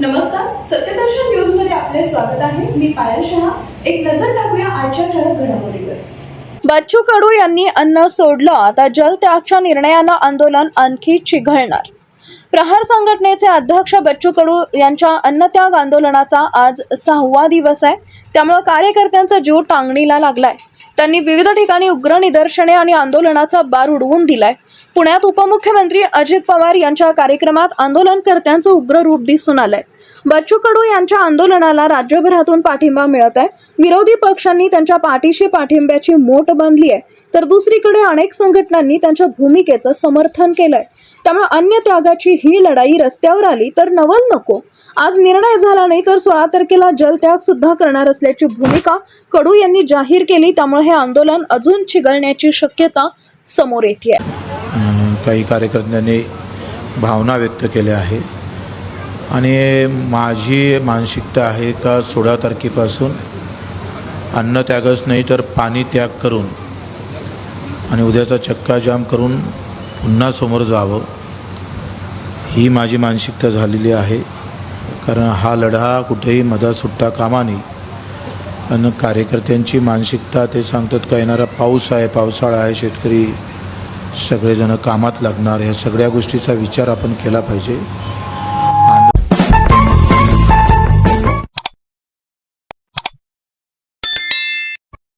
नमस्कार. सत्यदर्शन न्यूजमध्ये आपले स्वागत आहे. मी पायल शहा. एक नजर टाकूया आजच्या ठळक घडामोडीवर. बच्चू कडू यांनी अन्न सोडलं आता जलत्यागच्या निर्णयानं आंदोलन आणखी चिघळणार. प्रहार संघटनेचे अध्यक्ष बच्चू कडू यांच्या अन्नत्याग आंदोलनाचा आज सहावा दिवस आहे. त्यामुळं कार्यकर्त्यांचा जीव टांगणीला लागलाय. त्यांनी विविध ठिकाणी उग्र निदर्शने आणि आंदोलनाचा बार उडवून दिलाय. पुण्यात उपमुख्यमंत्री अजित पवार यांच्या कार्यक्रमात आंदोलनकर्त्यांचं उग्र रूप दिसून आलंय. बच्चू कडू यांच्या आंदोलनाला राज्यभरातून पाठिंबा मिळत आहे विरोधी पक्षांनी त्यांच्या पाठीशी पाठिंब्याची मोठ बांधली आहे तर दुसरीकडे अनेक संघटनांनी त्यांच्या भूमिकेचं समर्थन केलंय. त्यामुळे अन्य त्यागाची ही लढाई रस्त्यावर आली तर नवल नको. आज निर्णय झाला नाही तर सोळा तारखेला जलत्याग सुद्धा करणार असल्याची भूमिका कडू यांनी जाहीर केली. त्यामुळे हे आंदोलन अजून चिघळण्याची शक्यता समोर येते आहे काही कार्यकर्त्यांनी भावना व्यक्त केल्या आहे आणि माझी मानसिकता आहे का सोळा तारखेपासून अन्न त्यागच नाही तर पाणी त्याग करून आणि उद्याचा चक्काजाम करून पुन्हा समोर जावं. ही माझी मानसिकता झालेली आहे. कारण हा लढा कुठेही मधा सुट्टा कामा नाही आणि कार्यकर्त्यांची मानसिकता ते सांगतात का येणारा पाऊस आहे पावसाळा आहे शेतकरी सगळेजणं कामात लागणार. ह्या सगळ्या गोष्टीचा विचार आपण केला पाहिजे.